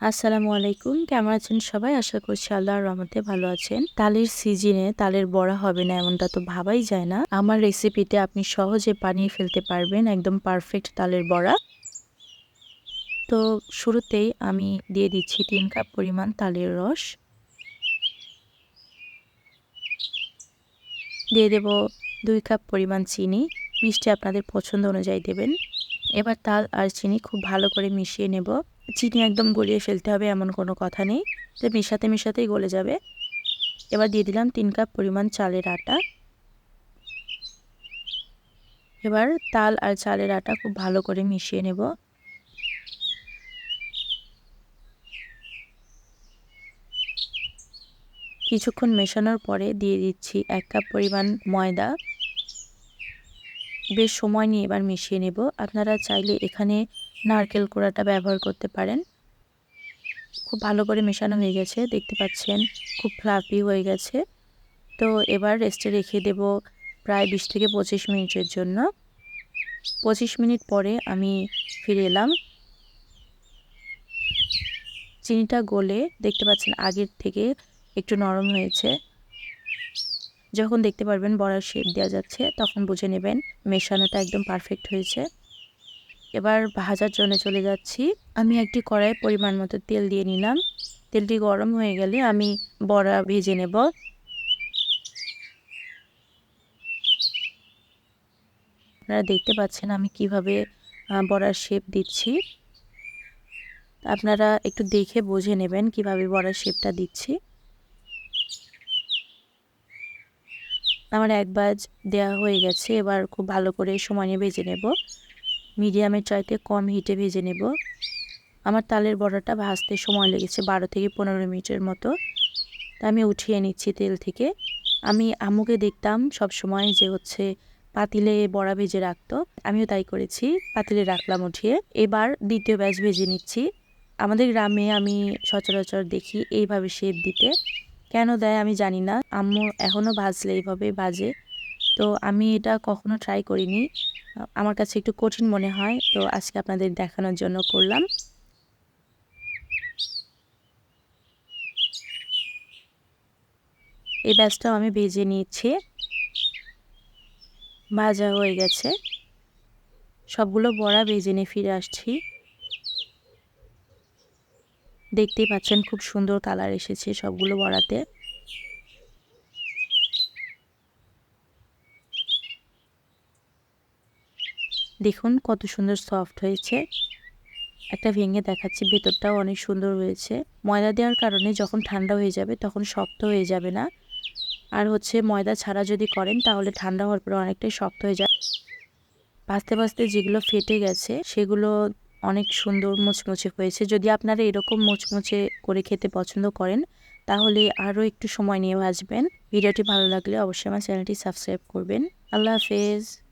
আসসালামু আলাইকুম। কেমন আছেন সবাই? আশা করছি আল্লাহর রহমতে ভালো আছেন। তালের সিজনে তালের বড়া হবে না এমনটা তো ভাবাই যায় না। আমার রেসিপিতে আপনি সহজে বানিয়ে ফেলতে পারবেন একদম পারফেক্ট তালের বড়া। তো শুরুতেই আমি দিয়ে দিচ্ছি তিন কাপ পরিমাণ তালের রস। দিয়ে দেব দুই কাপ পরিমাণ চিনি। মিষ্টি আপনাদের পছন্দ অনুযায়ী দেবেন। এবার তাল আর চিনি খুব ভালো করে মিশিয়ে নেব। চিনি একদম গলিয়ে ফেলতে হবে, এমন কোনো কথা নেই। তো মেশাতে মেশাতেই গলে যাবে। এবার দিয়ে দিলাম তিন কাপ পরিমাণ চালের আটা। এবার তাল আর চালের আটা খুব ভালো করে মিশিয়ে নেব। কিছুক্ষণ মেশানোর পরে দিয়ে দিচ্ছি এক কাপ পরিমাণ ময়দা। বেশ সময় নিয়ে এবার মিশিয়ে নেব। আপনারা চাইলে এখানে নারকেল কোড়াটা ব্যবহার করতে পারেন। খুব ভালো করে মেশানো হয়ে গেছে, দেখতে পাচ্ছেন, খুব ফ্লাফি হয়ে গেছে। তো এবার রেস্টে রেখে দেব প্রায় বিশ থেকে পঁচিশ মিনিটের জন্য। পঁচিশ মিনিট পরে আমি ফিরে এলাম। চিনিটা গলে দেখতে পাচ্ছেন আগের থেকে একটু নরম হয়েছে। যখন দেখতে পারবেন বড়ার শেপ দেওয়া যাচ্ছে, তখন বুঝে নেবেন মেশানোটা একদম পারফেক্ট হয়েছে। এবার ভাজার জন্য চলে যাচ্ছি। আমি একটি কড়াই পরিমাণ মতো তেল দিয়ে নিলাম। তেলটি গরম হয়ে গেলে আমি বড়া ভেজে নেব। আপনারা দেখতে পাচ্ছেন আমি কীভাবে বড়ার শেপ দিচ্ছি। আপনারা একটু দেখে বুঝে নেবেন কীভাবে বড়ার শেপটা দিচ্ছি। আমার এক বাজ দেওয়া হয়ে গেছে, এবার খুব ভালো করে সময় নিয়ে ভেজে নেব। মিডিয়ামের চাইতে কম হিটে ভেজে নেব। আমার তালের বড়াটা ভাজতে সময় লেগেছে বারো থেকে পনেরো মিনিটের মতো। তা আমি উঠিয়ে নিচ্ছি তেল থেকে। আমি আম্মুকে দেখতাম সব সময় যে হচ্ছে পাতিলে বড়া ভেজে রাখতো। আমিও তাই করেছি, পাতিলে রাখলাম উঠিয়ে। এবার দ্বিতীয় ব্যাচ ভেজে নিচ্ছি। আমাদের গ্রামে আমি সচরাচর দেখি এইভাবে শেপ দিতে। কেন দেয় আমি জানি না। আম্মু এখনও ভাজলে এইভাবে ভাজে। তো আমি এটা কখনো ট্রাই করিনি। আমার কাছে একটু কঠিন মনে হয়, তো আজকে আপনাদের দেখানোর জন্য করলাম। এই ব্যাচটাও আমি ভেজে নিয়েছি। ভাজা হয়ে গেছে। সবগুলো বড়া ভেজে নিয়ে ফিরে আসছি। দেখতেই পাচ্ছেন খুব সুন্দর কালার এসেছে সবগুলো বড়াতে। দেখুন কত সুন্দর সফট হয়েছে। একটা ভেঙে দেখাচ্ছি, ভেতরটাও অনেক সুন্দর হয়েছে। ময়দা দেওয়ার কারণে যখন ঠান্ডা হয়ে যাবে তখন শক্ত হয়ে যাবে না। আর হচ্ছে ময়দা ছাড়া যদি করেন তাহলে ঠান্ডা হওয়ার পরে অনেকটাই শক্ত হয়ে যায়। ভাজতে ভাজতে যেগুলো ফেটে গেছে সেগুলো অনেক সুন্দর মুচমুচে হয়েছে। যদি আপনারা এরকম মুচমুচে করে খেতে পছন্দ করেন তাহলে আরও একটু সময় নিয়ে ভাজবেন। ভিডিওটি ভালো লাগলে অবশ্যই আমার চ্যানেলটি সাবস্ক্রাইব করবেন। আল্লাহ হাফেজ।